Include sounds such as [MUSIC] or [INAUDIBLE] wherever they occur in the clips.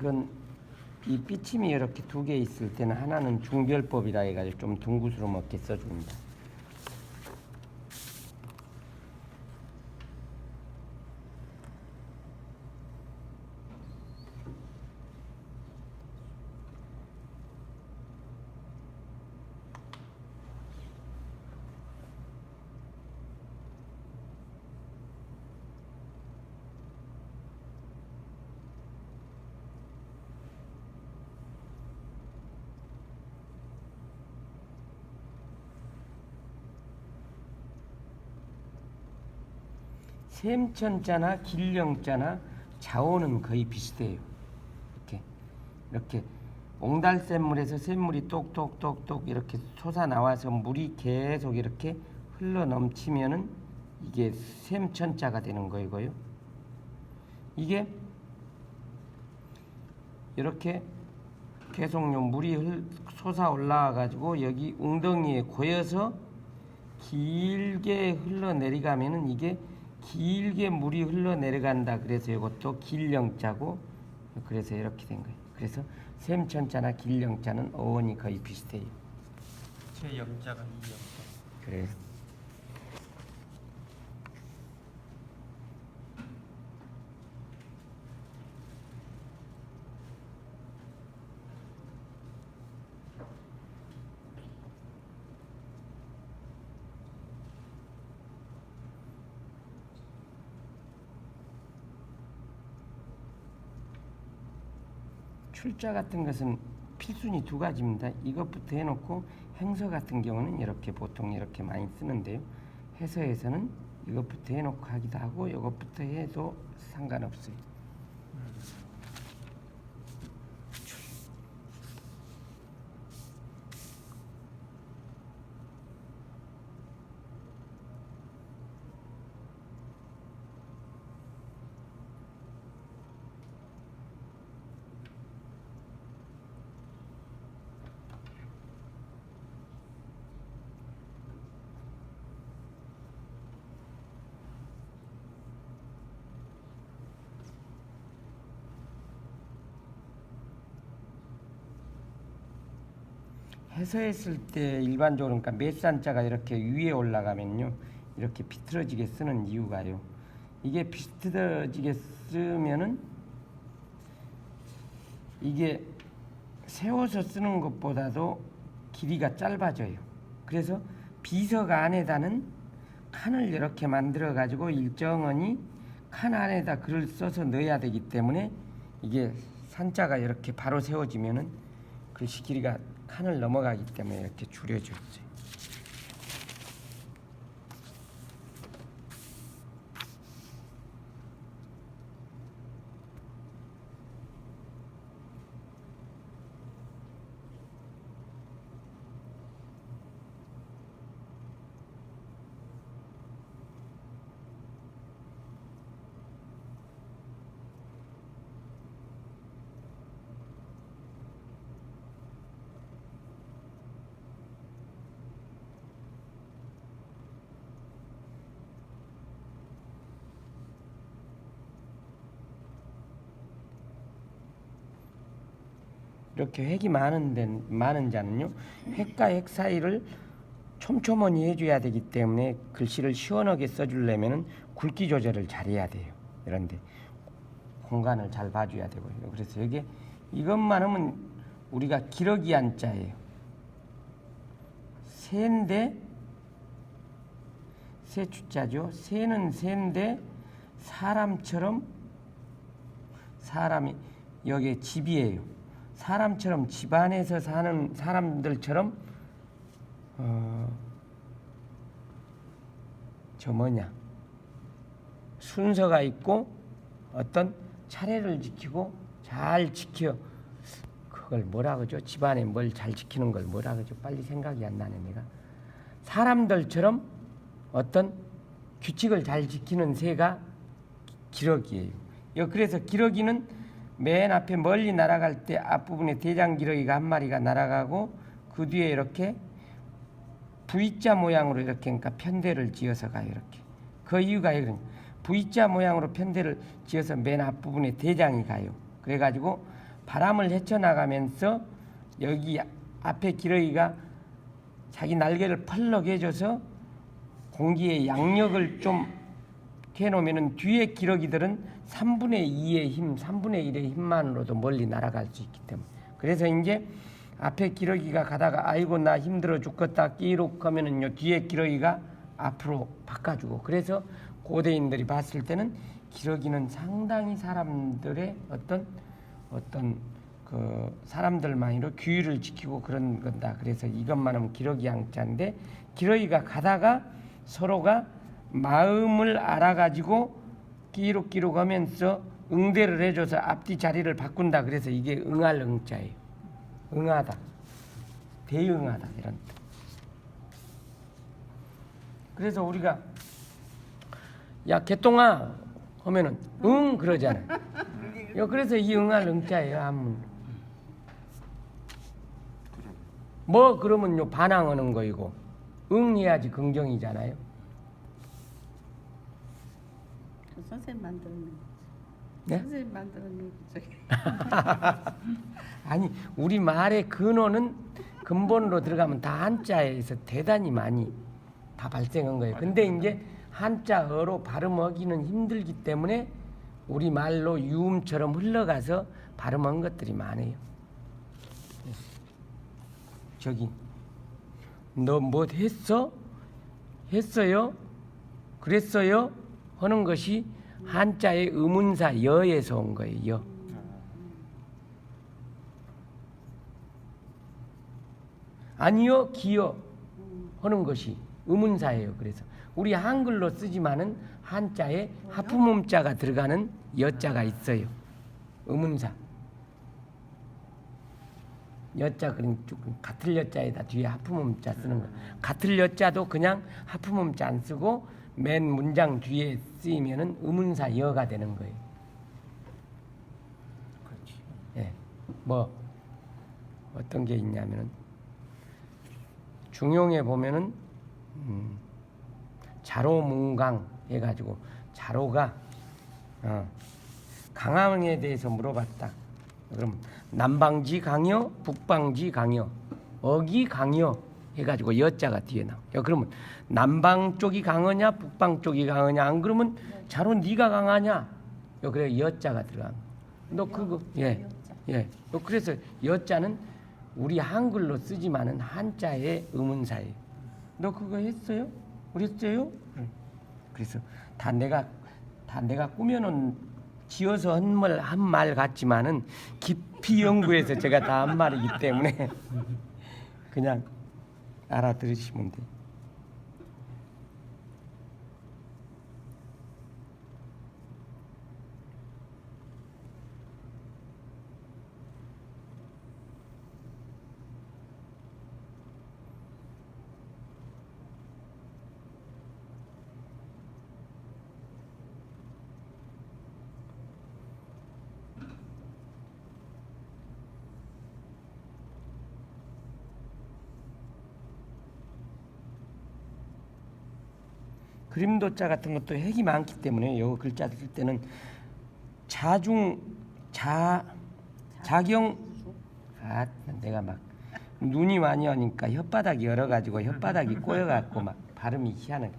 이건 이 삐침이 이렇게 두 개 있을 때는 하나는 중별법이라 해가지고 좀 둥구스러 먹게 써줍니다. 샘천자나 길령자나 자오는 거의 비슷해요. 이렇게 이렇게 옹달샘물에서 샘물이 똑똑똑똑 이렇게 솟아 나와서 물이 계속 이렇게 흘러 넘치면은 이게 샘천자가 되는 거이고요. 이게 이렇게 계속 요 물이 흘, 솟아 올라와 가지고 여기 웅덩이에 고여서 길게 흘러 내려가면은 이게 길게 물이 흘러 내려간다 그래서 이것도 길령자고 그래서 이렇게 된 거예요. 그래서 샘천자나 길령자는 어원이 거의 비슷해요. 제 영자가 이 영자. 그래요. 출자 같은 것은 필순이 두 가지입니다. 이것부터 해놓고 행서 같은 경우는 이렇게 보통 이렇게 많이 쓰는데요. 해서에서는 이것부터 해놓고 하기도 하고 이것부터 해도 상관없어요. 해서했을 때 일반적으로 그러니까 몇산자가 이렇게 위에 올라가면요. 이렇게 비틀어지게 쓰는 이유가요. 이게 비틀어지게 쓰면은 이게 세워서 쓰는 것보다도 길이가 짧아져요. 그래서 비석 안에다는 칸을 이렇게 만들어 가지고 일정원이 칸 안에다 글을 써서 넣어야 되기 때문에 이게 산자가 이렇게 바로 세워지면은 글씨 길이가 칸을 넘어가기 때문에 이렇게 줄여져 있 이렇게 획이 많은 데, 많은 자는요 획과 획 사이를 촘촘하니 해줘야 되기 때문에 글씨를 시원하게 써주려면은 굵기 조절을 잘해야 돼요. 이런데 공간을 잘 봐줘야 되고요. 그래서 여기 이것만 하면 우리가 기러기 한자예요. 새인데 새 주자죠. 새는 새인데 사람처럼 사람이 여기 집이에요. 사람처럼 집안에서 사는 사람들처럼 어, 저 뭐냐 순서가 있고 어떤 차례를 지키고 잘 지켜 그걸 뭐라 그러죠? 집안에 뭘 잘 지키는 걸 뭐라 그러죠? 빨리 생각이 안 나네 내가 사람들처럼 어떤 규칙을 잘 지키는 새가 기러기예요. 여- 그래서 기러기는 맨 앞에 멀리 날아갈 때 앞부분에 대장 기러기가 한 마리가 날아가고 그 뒤에 이렇게 V자 모양으로 이렇게 그러니까 편대를 지어서 가요 이렇게. 그 이유가 이런 V자 모양으로 편대를 지어서 맨 앞부분에 대장이 가요. 그래가지고 바람을 헤쳐나가면서 여기 앞에 기러기가 자기 날개를 펄럭 해줘서 공기에 양력을 좀 해놓으면은 뒤에 기러기들은 3분의 2의 힘, 3분의 1의 힘만으로도 멀리 날아갈 수 있기 때문에 그래서 이제 앞에 기러기가 가다가 아이고 나 힘들어 죽겠다 끼룩 하면은요 뒤에 기러기가 앞으로 바꿔주고 그래서 고대인들이 봤을 때는 기러기는 상당히 사람들의 어떤 어떤 그 사람들만으로 규율을 지키고 그런 건다. 그래서 이것만은 기러기 양자인데 기러기가 가다가 서로가 마음을 알아가지고 끼룩끼룩 하면서 응대를 해줘서 앞뒤 자리를 바꾼다. 그래서 이게 응할 응자예요. 응하다. 대응하다. 이런 뜻. 그래서 우리가 야 개똥아 하면은 응 그러잖아요. 요 그래서 이 응할 응자예요 한문. 뭐 그러면 요 반항하는 거이고 응 해야지 긍정이잖아요. 그 선생님 만드는 네? 선생님 만드는 저기 [LAUGHS] 아니 우리 말의 근원은 근본으로 들어가면 다 한자에서 대단히 많이 다 발생한 거예요. 근데 이제 한자어로 발음하기는 힘들기 때문에 우리 말로 유음처럼 흘러가서 발음한 것들이 많아요. 저기 너 뭐 했어? 했어요? 그랬어요? 하는 것이 한자의 의문사 여에서 온 거예요. 여. 아니요, 기요 하는 것이 의문사예요. 그래서 우리 한글로 쓰지만은 한자에 하품음자가 들어가는 여자가 있어요. 의문사. 여자 그런 조금 같을 여자에다 뒤에 하품음자 쓰는 거. 같을 여자도 그냥 하품음자 안 쓰고 맨 문장 뒤에 쓰이면은 의문사 여가 되는 거예요. 그렇지. 예. 뭐 어떤 게 있냐면은 중용에 보면은 음, 자로문강 해가지고 자로가 어, 강항에 대해서 물어봤다. 그럼 남방지 강요, 북방지 강요, 어기 강요 해가지고 여자가 뒤에 나와. 야 그러면 남방 쪽이 강하냐, 북방 쪽이 강하냐? 안 그러면 자로 네가 강하냐? 야 그래 여자가 들어간. 너 그거 예. 예. 어, 그래서 여자는 우리 한글로 쓰지만은 한자의 의문사예요. 너 그거 했어요? 그랬어요? 그래서 다 내가 다 내가 꾸며놓은 지어서 한 말 한 말 같지만은 깊이 연구해서 제가 다 한 말이기 때문에 [LAUGHS] 그냥 알아들으시면 돼요. 그림도자 같은 것도 핵이 많기 때문에 요 글자 쓸 때는 자중 자 자경 아 내가 막 눈이 많이 오니까 혓바닥이 열어 가지고 혓바닥이 꼬여 갖고 막 발음이 희한해.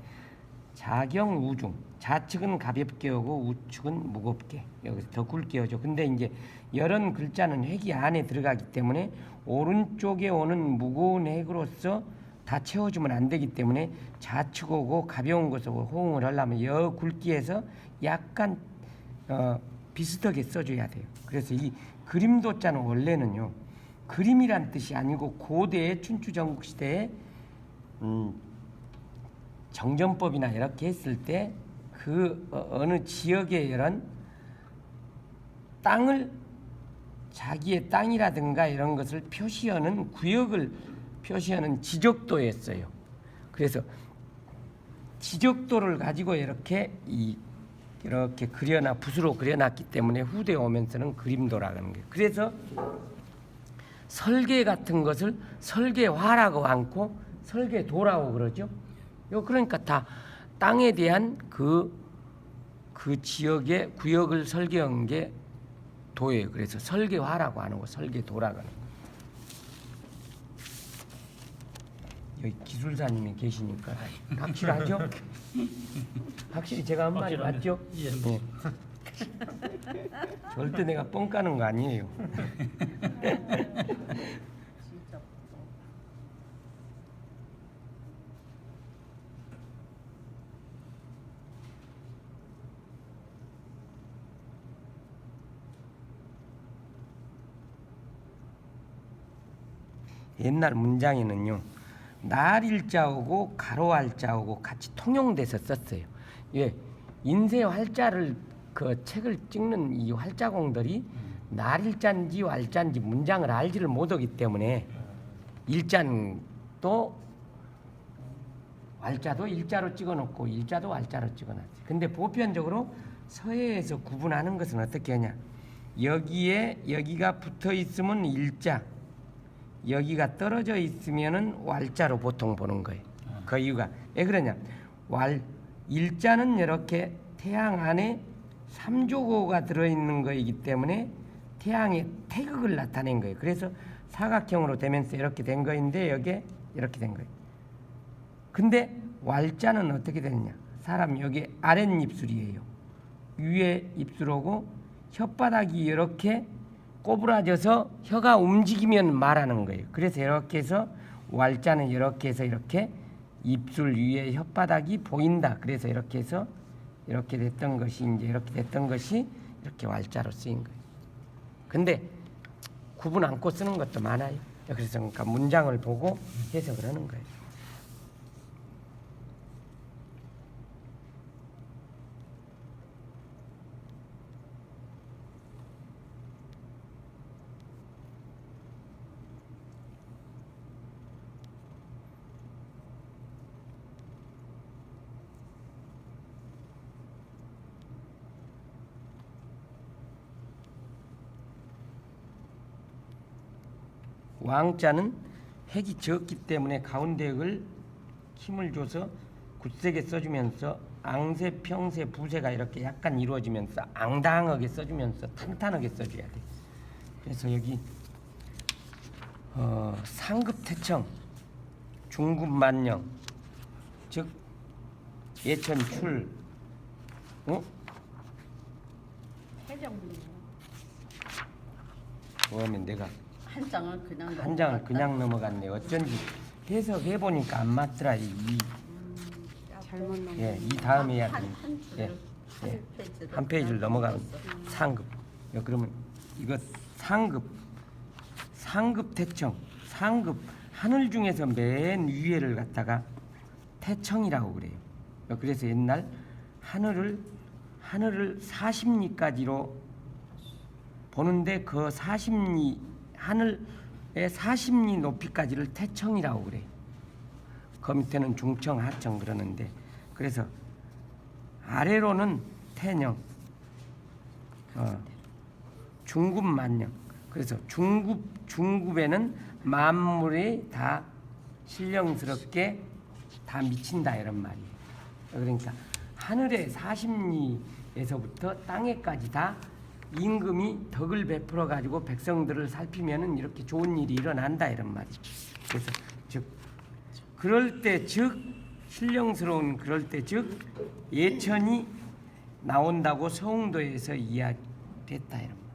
자경 우중 좌측은 가볍게 오고 우측은 무겁게 여기서 더 굵게 오죠. 근데 이제 이런 글자는 핵이 안에 들어가기 때문에 오른쪽에 오는 무거운 핵으로서 다 채워주면 안 되기 때문에 좌측 오고 가벼운 것으로 호응을 하려면 여 굵기에서 약간 어, 비슷하게 써줘야 돼요. 그래서 이 그림도자는 원래는요 그림이란 뜻이 아니고 고대 춘추 전국 시대에 음, 정전법이나 이렇게 했을 때 그 어느 지역의 이런 땅을 자기의 땅이라든가 이런 것을 표시하는 구역을 표시하는 지적도였어요. 그래서 지적도를 가지고 이렇게 이 이렇게 그려놔 붓으로 그려놨기 때문에 후대 오면서는 그림도라는 거예요. 그래서 설계 같은 것을 설계화라고 않고 설계도라고 그러죠. 요 그러니까 다 땅에 대한 그그 지역의 구역을 설계한 게 도예요. 그래서 설계화라고 하는 거 설계도라고 하는 거. 여기 기술사님이 계시니까 확실하죠? [LAUGHS] 확실히 제가 한 말이 맞죠? 예. 네. 절대 내가 뻥 까는 거 아니에요. 진짜 [LAUGHS] 옛날 문장에는요 날일자하고 가로알자하고 같이 통용돼서 썼어요. 예, 인쇄 활자를 그 책을 찍는 이 활자공들이 날일자인지 왈자인지 문장을 알지를 못하기 때문에 일자는 또 왈자도 일자로 찍어놓고 일자도 왈자로 찍어놨어요. 근데 보편적으로 서예에서 구분하는 것은 어떻게 하냐? 여기에 여기가 붙어 있으면 일자, 여기가 떨어져 있으면은 왈자로 보통 보는 거예요. 그 이유가 왜 그러냐? 왈 일자는 이렇게 태양 안에 삼조고가 들어 있는 거이기 때문에 태양의 태극을 나타낸 거예요. 그래서 사각형으로 되면서 이렇게 된 거인데 여기에 이렇게 된 거예요. 근데 왈자는 어떻게 되느냐? 사람 여기 아랫입술이에요. 위에 입술하고 혓바닥이 이렇게 꼬부라져서 혀가 움직이면 말하는 거예요. 그래서 이렇게 해서 왈자는 이렇게 해서 이렇게 입술 위에 혓바닥이 보인다. 그래서 이렇게 해서 이렇게 됐던 것이 이제 이렇게 됐던 것이 이렇게 왈자로 쓰인 거예요. 근데 구분 않고 쓰는 것도 많아요. 그래서 그러니까 문장을 보고 해석을 하는 거예요. 왕자는 핵이 적기 때문에 가운데 핵을 힘을 줘서 굳세게 써주면서 앙세, 평세, 부세가 이렇게 약간 이루어지면서 앙당하게 써주면서 탄탄하게 써줘야 돼. 그래서 여기 어, 상급 태청, 중급 만령, 즉 예천 출, 어? 해정문이에요. 뭐하면 내가 한 장을 그냥 한 장을. 그냥 넘어갔네. 어쩐지 해석해 보니까 안 맞더라. 이, 이, 잘못 넘어. 예, 이 다음에 해야 한, 돼. 한 예, 줄을 예. 한 페이지를 한 페이지를 넘어가면. 상급. 야, 그러면 이거 상급, 상급 태청, 상급 하늘 중에서 맨 위에를 갖다가 태청이라고 그래요. 야, 그래서 옛날 하늘을 하늘을 40리까지로 보는데 그 40리 하늘의 40리 높이까지를 태청이라고 그래요. 그 밑에는 중청, 하청 그러는데 그래서 아래로는 태령, 어, 중급 만령. 그래서 중급 중급에는 만물이 다 신령스럽게 다 미친다 이런 말이에요. 그러니까 하늘의 40리에서부터 땅에까지 다 임금이 덕을 베풀어 가지고 백성들을 살피면은 이렇게 좋은 일이 일어난다 이런 말이죠. 그래서 즉 그럴 때 즉 신령스러운 그럴 때 즉 예천이 나온다고 서웅도에서 이야기됐다 이런 말.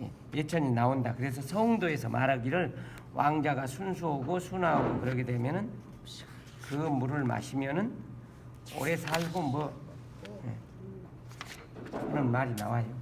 예, 예천이 나온다. 그래서 서웅도에서 말하기를 왕자가 순수하고 순하고 그러게 되면은 그 물을 마시면은 오래 살고 뭐 예, 그런 말이 나와요.